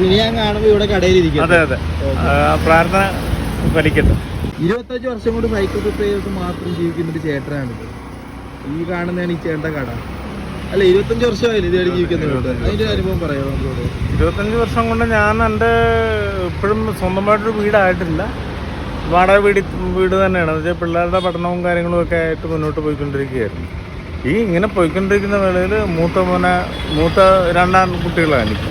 ഇനി ഞാൻ കാണുമ്പോ ഇവിടെ കടയിൽ ഇരിക്കും അതെ. അതെ പ്രാർത്ഥന ഫലിക്കട്ടെ. ഇരുപത്തഞ്ച് വർഷം കൊണ്ട് സൈക്കിൾ റിപ്പയർക്ക് മാത്രം ജീവിക്കുന്ന ഒരു ചേട്ടനാണ് ഈ കാണുന്നതാണ് ഈ ചേട്ടന്റെ കട. അല്ല ഇരുപത്തഞ്ച് വർഷമായില്ലേ ഇതുവരെ ജീവിക്കുന്നുണ്ട് അതിന്റെ അനുഭവം പറയാമോ നമ്മളോട്? ഇരുപത്തഞ്ച് വർഷം കൊണ്ട് ഞാൻ എന്റെ ഇപ്പോഴും സ്വന്തമായിട്ടൊരു വീടായിട്ടില്ല. വാടക വീട് വീട് തന്നെയാണ്. വെച്ചാൽ പിള്ളേരുടെ പഠനവും കാര്യങ്ങളും ഒക്കെ ആയിട്ട് മുന്നോട്ട് പോയിക്കൊണ്ടിരിക്കുകയായിരുന്നു. ഈ ഇങ്ങനെ പോയിക്കൊണ്ടിരിക്കുന്ന വേളയിൽ മൂത്ത മോനെ മൂത്ത രണ്ടാം കുട്ടികളാണ് എനിക്ക്.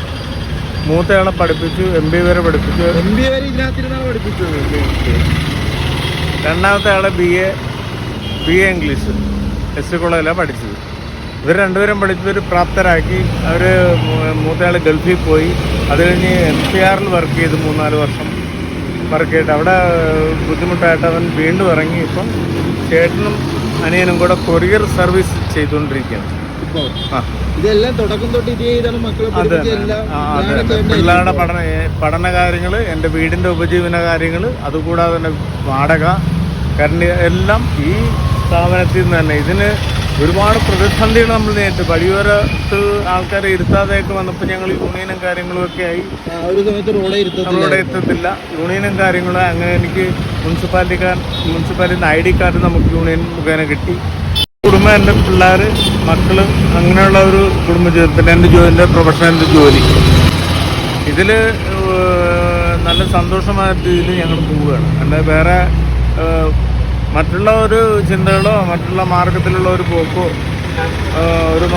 മൂത്തയാളെ പഠിപ്പിച്ചു എം ബി വരെ പഠിപ്പിച്ചു. എം ബി വരെ ഇതിനകത്തിരുന്നാണ് പഠിപ്പിച്ചത് രണ്ടാമത്തെ ആളെ B A B A English S C കോളേജിലാണ് പഠിച്ചത്. ഇവർ രണ്ടുപേരും പഠിച്ചവർ പ്രാപ്തരാക്കി. അവർ മൂത്തയാൾ ഗൾഫിൽ പോയി. അത് കഴിഞ്ഞ് എം സി ആറിൽ വർക്ക് ചെയ്ത് മൂന്നാൽ വർഷം. വർക്ക് ചെയ്തിട്ട് അവിടെ ബുദ്ധിമുട്ടായിട്ട് അവൻ വീണ്ടും ഇറങ്ങി. ഇപ്പം ചേട്ടനും അനിയനും കൂടെ കൊറിയർ സർവീസ് ചെയ്തുകൊണ്ടിരിക്കുകയാണ്. ഇതെല്ലാം തുടക്കം തൊട്ട് ഇത് ചെയ്താണ് മക്കളെ പിള്ളേരുടെ പഠന പഠന കാര്യങ്ങൾ എന്റെ വീടിന്റെ ഉപജീവന കാര്യങ്ങൾ അതുകൂടാതെ തന്നെ വാടക കറണ്ട് എല്ലാം ഈ സ്ഥാപനത്തിൽ നിന്ന് തന്നെ. ഇതിന് ഒരുപാട് പ്രതിസന്ധികൾ നമ്മൾ നേരിട്ട്. വഴിയോരത്ത് ആൾക്കാരെ ഇരുത്താതെയൊക്കെ വന്നപ്പോൾ ഞങ്ങൾ യൂണിയനും കാര്യങ്ങളും ഒക്കെ ആയി. ഒരു സമയത്ത് റോഡേ എത്തത്തില്ല യൂണിയനും കാര്യങ്ങളും അങ്ങനെ എനിക്ക് മുനിസിപ്പാലിറ്റിക്കാർ മുനിസിപ്പാലിറ്റി ഐ ഡി കാർഡ് നമുക്ക് യൂണിയൻ മുഖേന കിട്ടി. കുടുംബം എന്റെ പിള്ളേർ മക്കൾ അങ്ങനെയുള്ള ഒരു കുടുംബജീവിതത്തിൽ എന്റെ ജോലി എന്റെ പ്രൊഫഷണൽ ജോലി. ഇതിൽ നല്ല സന്തോഷമായ രീതിയിൽ ഞങ്ങൾ പോവുകയാണ്. അല്ലാതെ വേറെ മറ്റുള്ള ഒരു ചിന്തകളോ മറ്റുള്ള മാർഗത്തിലുള്ള ഒരു പോക്കോ ഒരു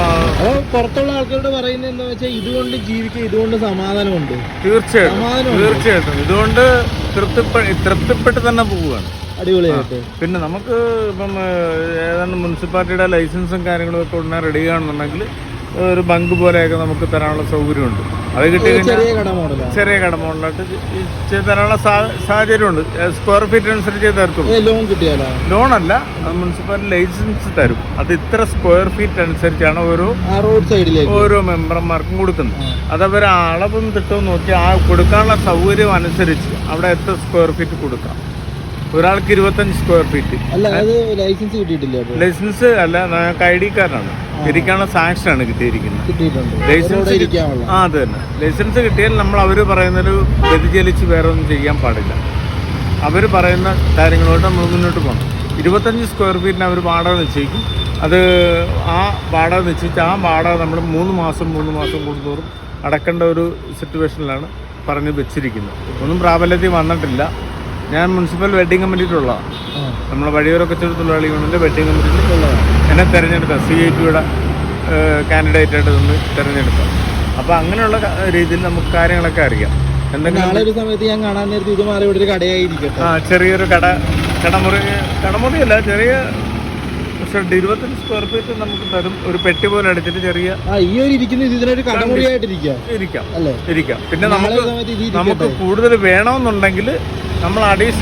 പുറത്തുള്ള ആൾക്കാരോട് പറയുന്നത് എന്താ വെച്ചാൽ ഇതുകൊണ്ട് ജീവിക്കുക ഇതുകൊണ്ട് സമാധാനമുണ്ട്. തീർച്ചയായിട്ടും. തീർച്ചയായിട്ടും. ഇതുകൊണ്ട് തൃപ്തിപ്പെ തൃപ്തിപ്പെട്ട് തന്നെ പോവുകയാണ്. അടിപൊളിയായിട്ട്. പിന്നെ നമുക്ക് ഇപ്പം ഏതാണ്ട് മുനിസിപ്പാലിറ്റിയുടെ ലൈസൻസും കാര്യങ്ങളും ഒക്കെ ഉടനെ റെഡി ആണെന്നുണ്ടെങ്കിൽ ഒരു ബങ്ക് പോലെയൊക്കെ നമുക്ക് തരാനുള്ള സൗകര്യമുണ്ട്. അത് കിട്ടി കഴിഞ്ഞാൽ ചെറിയ കട മോഡലാണ് ചെറിയ കടമുകളിലായിട്ട് ചെയ്ത് തരാനുള്ള സാഹചര്യമുണ്ട്. സ്ക്വയർ ഫീറ്റ് അനുസരിച്ച് തരത്തുള്ളൂ. ലോൺ കിട്ടിയാലോ? ലോണല്ല മുനിസിപ്പാലിറ്റി ലൈസൻസ് തരും. അത് ഇത്ര സ്ക്വയർ ഫീറ്റ് അനുസരിച്ചാണ് ഓരോ റോഡ് സൈഡിലേക്ക് ഓരോ മെമ്പർമാർക്കും കൊടുക്കുന്നത്. അതവർ അളവും തിട്ടവും നോക്കി ആ കൊടുക്കാനുള്ള സൗകര്യം അനുസരിച്ച് അവിടെ എത്ര സ്ക്വയർ ഫീറ്റ് കൊടുക്കാം. ഒരാൾക്ക് ഇരുപത്തഞ്ച് സ്ക്വയർ ഫീറ്റ് അല്ല അത് ലൈസൻസ് കിട്ടിയിട്ടില്ല ലൈസൻസ് അല്ല ഞങ്ങൾക്ക് ഐ ഡി കാർഡാണ്. ഇരിക്കാനുള്ള സാങ്ഷൻ ആണ് കിട്ടിയിരിക്കുന്നത്. ലൈസൻസ് ആ അത് തന്നെ. ലൈസൻസ് കിട്ടിയാൽ നമ്മൾ അവർ പറയുന്നൊരു വ്യതിചലിച്ച് വേറെ ഒന്നും ചെയ്യാൻ പാടില്ല. അവർ പറയുന്ന കാര്യങ്ങളോട് നമ്മൾ മുന്നോട്ട് പോകണം. ഇരുപത്തഞ്ച് സ്ക്വയർ ഫീറ്റിന് അവർ വാടക നിശ്ചയിക്കും. അത് ആ വാടക നിശ്ചയിച്ച് ആ വാടക നമ്മൾ മൂന്ന് മാസം മൂന്ന് മാസം കൂടുന്തോറും അടക്കേണ്ട ഒരു സിറ്റുവേഷനിലാണ് പറഞ്ഞ് വെച്ചിരിക്കുന്നത്. ഒന്നും പ്രാബല്യത്തിൽ വന്നിട്ടില്ല. ഞാൻ മുനിസിപ്പൽ വെഡിങ് കമ്മിറ്റിയിലുള്ളതാണ് ആ. നമ്മളെ വഴിയോര കച്ചവട തൊഴിലാളി യൂണിയന്റെ വെഡിങ് കമ്മിറ്റിയിലുള്ളതാണ് എന്നെ തിരഞ്ഞെടുത്ത സി ഐ ടിയുടെ കാൻഡിഡേറ്റ് ആയിട്ട് നിന്ന് തിരഞ്ഞെടുക്കാം. അപ്പോൾ അങ്ങനെയുള്ള രീതിയിൽ നമുക്ക് കാര്യങ്ങളൊക്കെ അറിയാം. എന്തെങ്കിലും സമയത്ത് ഞാൻ കാണാൻ നേരത്തെ ഇത് മാറി ഇവിടെ ഒരു കടയായിരിക്കും ആ ചെറിയൊരു കട കടമുറി കടമുറിയല്ല ചെറിയ ഷെഡ് ഇരുപത്തഞ്ച് സ്ക്വയർ ഫീറ്റ് നമുക്ക് തരും. ഒരു പെട്ടി പോലെ അടിച്ചിട്ട് ചെറിയ ഈ ഒരു ഇരിക്കുന്ന ഇത് ഇതിനൊരു കടമുറിയായിട്ടിരിക്കാം. ഇരിക്കാം. അല്ലേ? ഇരിക്കാം. പിന്നെ നമുക്ക് നമുക്ക് കൂടുതൽ വേണമെന്നുണ്ടെങ്കിൽ നമ്മൾ അഡീഷണൽ